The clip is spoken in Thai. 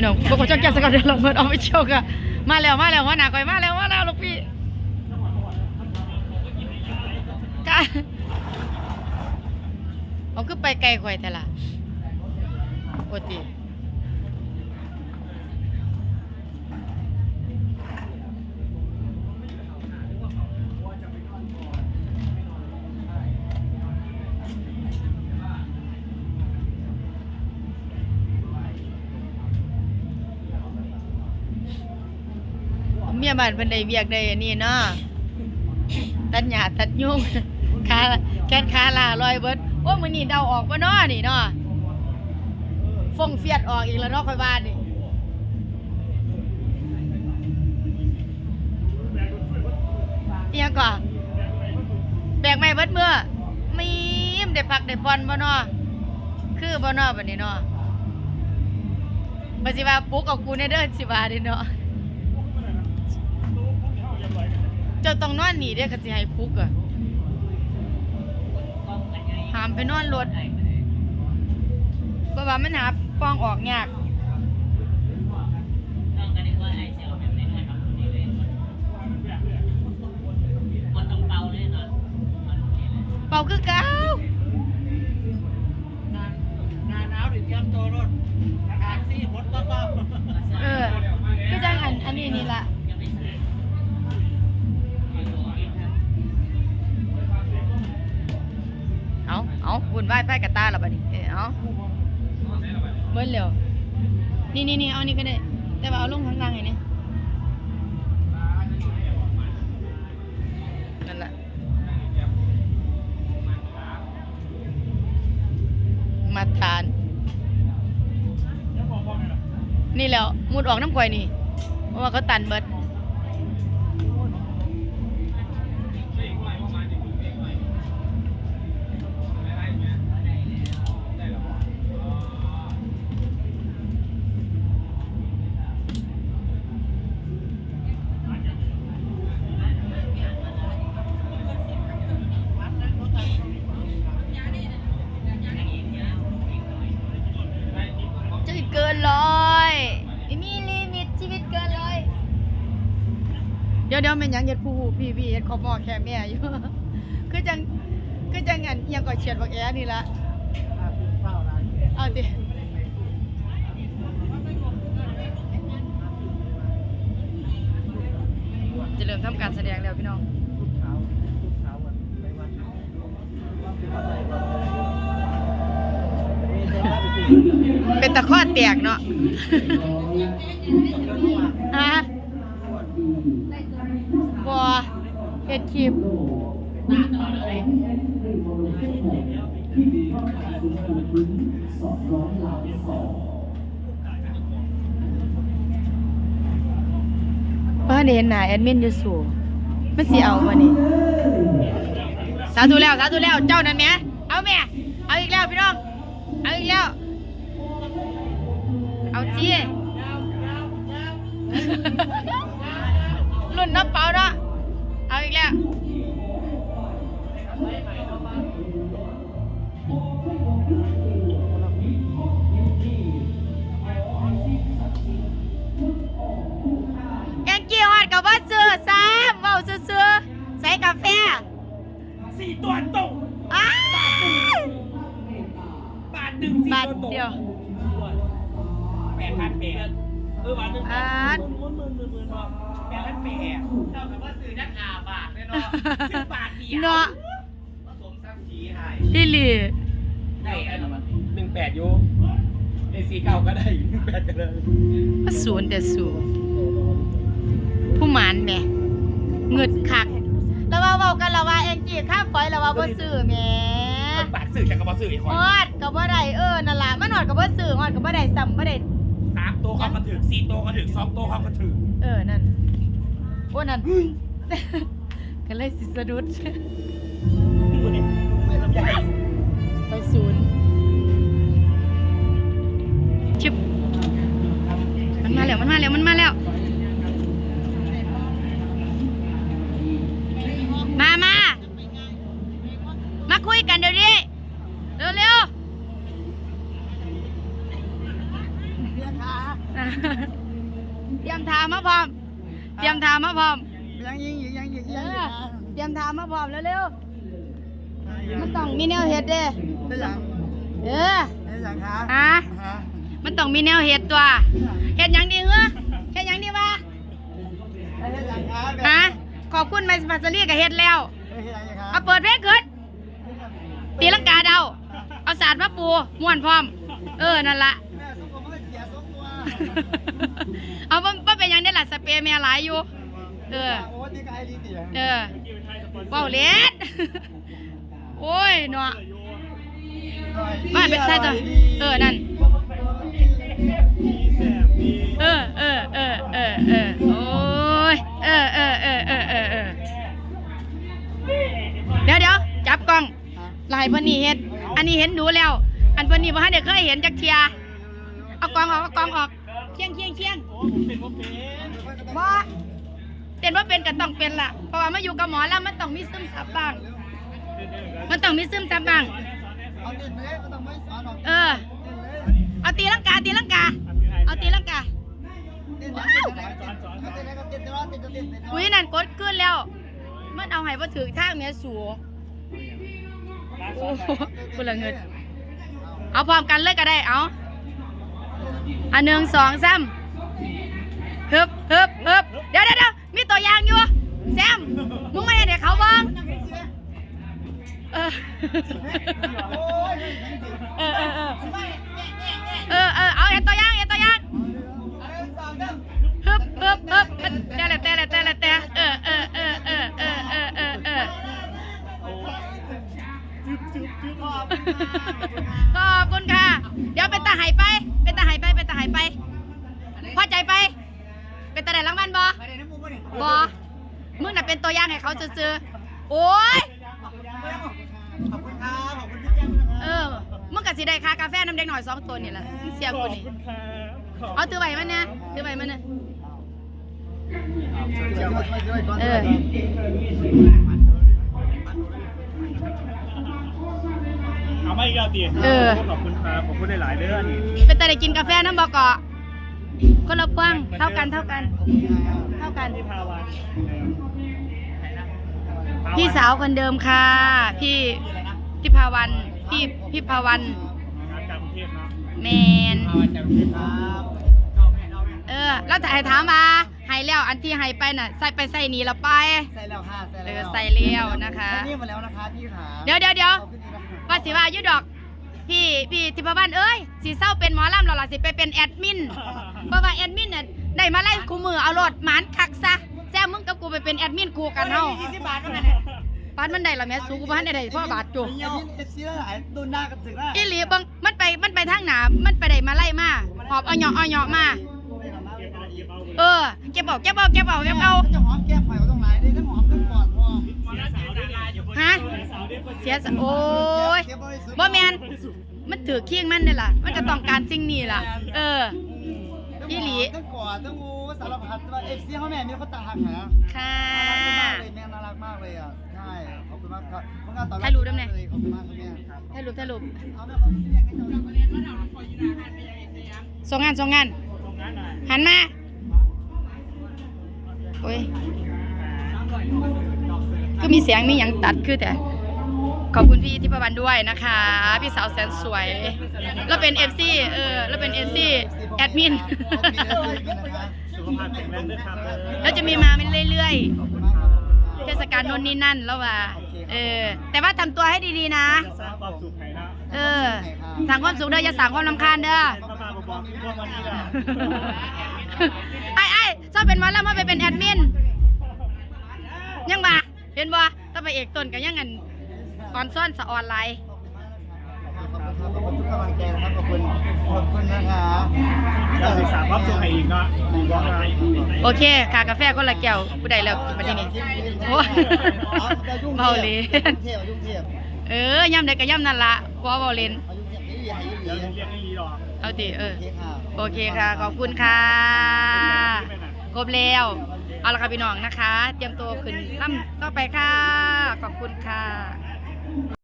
พี่น้องพวกเขาจะแก้สกัดเดินลงเพิดเอาไปเชี่ยวกันมาแล้วมาแล้วว่าหนาก่อยมาแล้วมาแล้วลูกพี่กะเอาคือไปไกลข่อยแต่ละโอติ เมียบ้านเพิ่นได้เวียกได้อันนี้เนาะตัดหญ้าตัดยุงขาแขนขาลาลอยเบิดโอ้มื้อนี้เดาออกบ่เนาะนี่เนาะฟงเฟียดออกอีกแล้วเนาะค่อยว่านี่เอียก่อนแบกไม่เบิดเมื่อมีมได้พักได้ผ่อนบ่เนาะคือบ่เนาะบัดนี้เนาะบ่สิว่าปลุกเอากูในเด้อสิว่าเด้เนาะ เจ้าต้องนอนหนีเด้อคันสิให้ปลุกอะห้ามไปนอนรถเพราะว่ามันหาปองออกยากเป่าคือเก่าหน้าหนาวดิเตรียมตัวรถอากาศซี่ฝนตกก็เออคือจังอันอันนี้นี่ล่ะ ละบัดนี้เออเอาเบิ้ลเร็วนี่นี่นี่เอานี่ก็ได้ แต่ว่าเอาลงข้างล่างไงเนี่ยนั่นแหละมาทาน นี่แล้วมุดออกน้ำข่อยนี่ เพราะว่าเขาตันเบิด ชีวิตเกินร้อยไม่มีลิมิตชีวิตเกินร้อย เดี๋ยวเดี๋ยวแม่นหยังเฮ็ดผู้หูพี่พี่เฮ็ดขอมอแค่แม่อยู่ คือจังคือจังอันอิหยังก็เฉียดบักแอนี่ละเอาติจะเริ่มทำการแสดงแล้วพี่น้อง ทุกเช้าทุกเช้าวันไปวันมีเดินไปสิ เป็นตะข้อแตกเนาะฮะบัวเฮ็ดคลิปเพิ่นเห็นหน้าแอดมินอยู่สู่มันสิเอาบ่นี่สาธุแล้วสาธุแล้วเจ้านั่นแหมเอาแม่เอาอีกแล้วพี่น้อง เอาอีกแล้ว เอาจีรุ่นน้ำเปล่าเนาะเอาอีกแล้วยังกี่ฮอดกับว่าซื้อซ้ำเว้าซื้อๆใส่กาแฟสี่ตัวตกอ้ายบาทหนึ่งสี่บาทตัวตกเดียวแปด พันแปดเออบาทหนึ่งอ่าหมื่นหมื่นหมื่นหมื่นเนาะแปดพันแปดเท่ากับว่าซื้อนักอาบาทเลยเนาะซื้อบาทเดียวเนาะผสมซ้ำสีให้ดิลีได้อันหนึ่งแปดอยู่ไอซีเก้าก็ได้หนึ่งแปดก็ได้ว่าศูนย์แต่ศูนย์ผู้หมานแหม่เงึดคัก แล้วว่าเว้ากันแล้วว่าแองจี้ข้ามฝอยแล้วว่าบ่ซื้อแหม่มันปากสื่อจากกระบอกสื่ออีกคนฮอดก็บ่ได้เออนั่นล่ะมันฮอดก็บ่ซื้อฮอดก็บ่ได้ซ้ำบ่ได้สาม ตัวเขาก็ถึงสี่ตัวเขาถึงสองตัวเขาก็ถึงเออ นั่น โอ้ นั่น ก็เลยสิสะดุดดู เร็วๆเตรียมทามาพร้อม เตรียมทามาพร้อม ยังยิงอยู่ยังยิงเอยังอเตรียมทามาพร้อมเร็วๆ มันต้องมีแนวเฮ็ดเด้ได้ยังเออได้ยังคะฮะฮะมันต้องมีแนวเฮ็ดตัวเฮ็ดหยังดีเหรอเฮ็ดหยังดีวะได้ยังคะฮะขอบคุณไมสปัสซี่กับเฮ็ดแล้ว ได้ยังคะเอาเปิดเพลงขึ้นตีลังกาเดา เอาสาดมาปูม่วนพร้อม เออ นั่นละ แม่ส้มผมไม่เสีย ส้มตัวเอาบ่บ่เป็นหยังได้ล่ะสเปรย์แม่หลายอยู่ เออ โอ้ดีกายดีดีเออเว้าเล็ด โอ้ยเนาะมาเป็นใช่จ้ะเออ นั่น เออเออเออเออเออโอ้ย เออเออเออเออเออเออเดี๋ยวเดี๋ยวจับกล้องลายเพิ่นนี่เฮ็ดอันนี้เห็นดูแล้ว อันเพิ่นนี่บ่ทันได้เคยเห็นจักเทีย เอากล้องออก เอากล้องออก เคียงเคียงเคียงบ่เต้นว่าเป็นก็ต้องเป็นล่ะ เพราะว่ามาอยู่กับหมอแล้วมันต้องมีซึมซับบ้าง มันต้องมีซึมซับบ้าง เอาเต้นเลยก็ต้องไม่สอนหรอกเออเอาตีลังกาตีลังกา เอาตีลังกา เต้นเลยเต้นเลยเต้นเลยเต้นเลยเต้นเลยเต้นเลยอุ้ยนั่นกดขึ้นแล้ว มันเอาให้บ่ถือทางเมียสูโอ้โหกูละเงิน เอาพร้อมกันเลยก็ได้ เอา อันหนึ่งสองสามฮึบฮึบฮึบเดี๋ยวเดี๋ยวเดี๋ยวมีตัวอย่างอยู่แซมมึงไม่ให้เด็กเขาบ้างเออเออเออเออเอาเอ็นตัวอย่างเอ็นตัวอย่างฮึบฮึบฮึบเต่ลยเต่ลยเตะ ขอบคุณครับขอบคุณพี่แก้มนะคเอรับอมึงกับสีได้ค่ากาแฟน้ำแดงหน่อยสองตัวนี่แหละมึงเสียกูนี่เอาถือใบมันนะถือใบมันนะเออเอาไม่อีกแล้วตีเออขอบคุณครับขอบคุณหลายๆเด้อนี่เป็นแต่ได้กินกาแฟน้ำบอกเกาะคนละพวงเท่ากันเท่ากัน เท่ากันที่ พาวันพี่สาวคนเดิมค่ะ พี่พี่พาวันพี่พี่พาวันงานกลางกรุงเทพเนาะแมนครับเออแล้วแต่ให้ถามมาให้แล้วอันที่ให้ไปน่ะใส่ไปใส่หนีแล้วไปใส่แล้วค่ะใส่เอแล้วอใส่เลี้ยวนะคะแค่นี้มาแล้วนะคะพี่ขาเดี๋ยวเดี๋ยวเดี๋ยวขอบคุณนะว่าสิว่าอยุดอกพี่พี่ทิพวรรณเอ้ยสิเศร้าเป็นหมอลำเราล่ะสิไปเป็นแอดมินเพราะว่าแอดมินน่ะได้มาไล่คู่มือเอารถหมานคักซะแจ้ มึงกับกูไปเป็นแอดมินคู่กันเฮายี่สิบบาทเท่านั้นเนี่ยปานมันได้ละแม่สูกูบ่ทันได้ได้พ่อบาทจุเงี้ยเอฟซีหลายโดนหน้ากันถึงแล้วอีหลีเบิ่งมันไปมันไปทางหนามันไปได้มาไล่มาหอบเอาเหยาะเอาเหยาะมา เออเก็บเอาเก็บเอาเก็บเอาเก็บเอาจะหอมแก้มไผ่ตรงไหนนี่ทั้งหอมทั้งกอดพ่อฮะเสียสะโอ้ยบ่แม่นมันถือเคียงมันนี่ล่ะ มันก็ต้องการสิ่งนี้ล่ะ เอออีหลีทั้งกอดทั้งงูสารพัดว่าเอฟซีเขาแม่มีเขาต่างหากนะค่ะแม่น่ารักมากเลยอะใช่ขอบคุณมากครับขอบคุณมากตอนให้รู้ด้วยไหม ขอบคุณมากครับแม่ครับถ่ายรูปถ่ายรูปเอาแม่ขอบคุณที่ยังให้เราส่งงานส่งงาน หันมา โอ้ย ก็มีเสียงมีอย่างตัดคือแต่ ขอบคุณพี่ทิพวรรณด้วยนะคะ พี่สาวแสนสวย แล้วเป็น FC เออ แล้วเป็น FC แอดมิน สุขภาพแข็งแรงด้วยครับแล้วจะมีมาเป็นเรื่อยขอบคุณมากครับขอบคุณมากๆเทศกาลโน่นนี่นั่นแล้วว่า เออ แต่ว่าทำตัวให้ดีๆนะสร้างความสุขให้นะเออ สั่งความสุขเด้ออย่าสั่งความรำคาญเด้อเข้ามาบอกบอกพวกวันนี้แหละไอ้ไอ้ชอบเป็นหมอแล้วมาไปเป็นแอดมิน ยังบ่เห็นบ่ต้องไปเอกต้นกันยังงันออนซ่อนสะออนไลน์ ขอบคุณครับขอบคุณทุ กกำลังใจนะครับขอบคุณขอบคุณนะคะเราศึกษาความสุขให้อีกเนาะบอกมาโอเคกากาแฟคนละแก้วผู้ใดแล้วกินมาที่นี่โอ้เมาเลยเที่ยวยุ่งเที่ยวเออย่ำใดก็ย่ำนั่นละเพราะว่าเบาเลนเอายุ่งเที่ยวนี่หายเดี๋ยวยุ่งเรียกให้ยีหรอกเอาดิเออเที่ยวค่ะโอเคค่ะขอบคุณค่ะครบแล้วเอาละค่ะพี่น้องนะคะ เตรียมตัวขึ้นล่ำต่อไปค่ะ ขอบคุณค่ะ